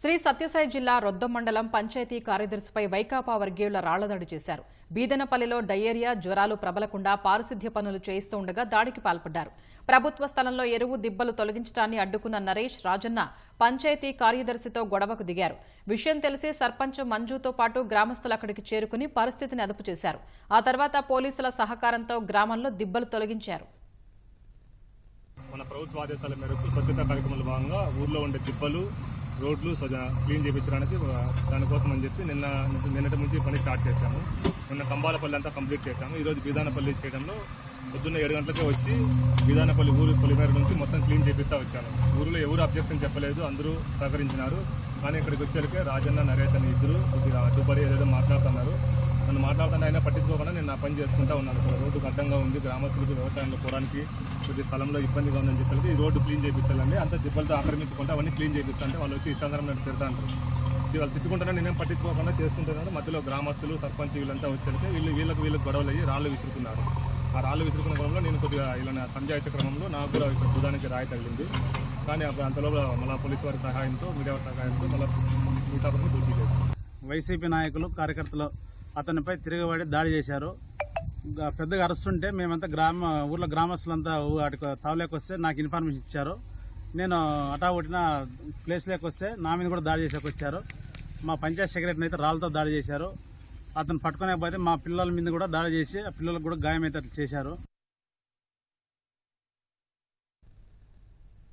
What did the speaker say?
శ్రీ సత్యసాయి జిల్లా రొద్దం మండలం పంచాయతీ కార్యదర్శిపై వైకాపా వర్గీయుల రాళ్ళదాడి చేశారు. బీదనపల్లిలో డయేరియా జ్వరాలు ప్రబలకుండా పారిశుద్ధ్య పనులు చేయిస్తూ ఉండగా దాడికి పాల్పడ్డారు. ప్రభుత్వ స్థలంలో ఎరువు దిబ్బలు తొలగించడాన్ని అడ్డుకున్న నరేష్ రాజన్న పంచాయతీ కార్యదర్శితో గొడవకు దిగారు. విషయం తెలిసి సర్పంచ్ మంజుతో పాటు గ్రామస్తులు అక్కడికి చేరుకుని పరిస్థితిని అదుపు చేశారు. ఆ తర్వాత పోలీసుల సహకారంతో గ్రామంలో దిబ్బలు తొలగించారు. మన ప్రభుత్వ ఆదేశాల మేరకు స్వచ్ఛతా కార్యక్రమంలో భాగంగా ఊర్లో ఉండే దిబ్బలు రోడ్లు స్వచ్ఛ క్లీన్ చేయించడానికి దానికోసం అని చెప్పి నిన్న నిన్నటి నుంచి పని స్టార్ట్ చేశాము. నిన్న కంబాలపల్లి అంతా కంప్లీట్ చేశాము. ఈరోజు బీదానపల్లి చేయడంలో పొద్దున్న ఏడు గంటలకే వచ్చి బీదానపల్లి ఊరు పొలిమేర నుంచి మొత్తం క్లీన్ చేపిస్తా వచ్చాను ఊరిలో ఎవరు అబ్జెక్షన్ చెప్పలేదు అందరూ సహకరించినారు. కానీ ఇక్కడికి వచ్చేసరికి రాజన్న నరేష్ అని ఇద్దరు కొద్దిగా అడ్డుపడి ఏదేదో మాట్లాడుతున్నారు. నన్ను మాట్లాడుతున్న అయినా పట్టించుకోకుండా నేను పని చేసుకుంటూ ఉన్నారు ఇక్కడ రోడ్డు అడ్డంగా ఉంది. గ్రామస్తులకు వ్యవసాయంలో పోవడానికి కొద్ది స్థలంలో ఇబ్బందిగా ఉందని చెప్పి ఈ రోడ్డు క్లీన్ చేయించాలండి అంత దిబ్బలతో ఆక్రమించుకుంటే అవన్నీ క్లీన్ చేపిస్తుంటే వాళ్ళు వచ్చి ఇష్టాంతరం నన్ను తిడతాంటారు ఇది వాళ్ళు తిట్టుకుంటానే నేనేం పట్టించుకోకుండా చేసుకుంటున్నాను మధ్యలో గ్రామస్తులు సర్పంచ్ వీళ్ళంతా వచ్చేసరికి వీళ్ళు వీళ్ళకి వీళ్ళకి గొడవలు అయ్యి రాళ్ళు విసురుకున్నారు. ఆ రాళ్ళు విసురుకున్న క్రమంలో నేను కొద్దిగా ఇలా సంజాయిత క్రమంలో నాకు కూడా ఇక్కడ భుజానికి రాయి తగిలింది. కానీ అప్పుడు అంతలోగా మళ్ళీ పోలీసు వారి సహాయంతో మీడియా సహాయంతో మళ్ళీ మీటాపర్ని పూర్తి వైసీపీ నాయకులు కార్యకర్తలు అతనిపై తిరగబడి దాడి చేశారు. పెద్దగా అరుస్తుంటే మేమంతా గ్రామ ఊర్లో గ్రామస్తులంతా వాటికి అటుకు వస్తే నాకు ఇన్ఫర్మేషన్ ఇచ్చారు. నేను అటా కొట్టిన ప్లేస్లోకి వస్తే నా మీద కూడా దాడి చేసేకొచ్చారు మా పంచాయత్ సెక్రటరీని అయితే రాళ్ళతో దాడి చేశారు. అతను పట్టుకోలేకపోతే మా పిల్లల మీద కూడా దాడి చేసి ఆ పిల్లలకు కూడా గాయం అయితే చేశారు.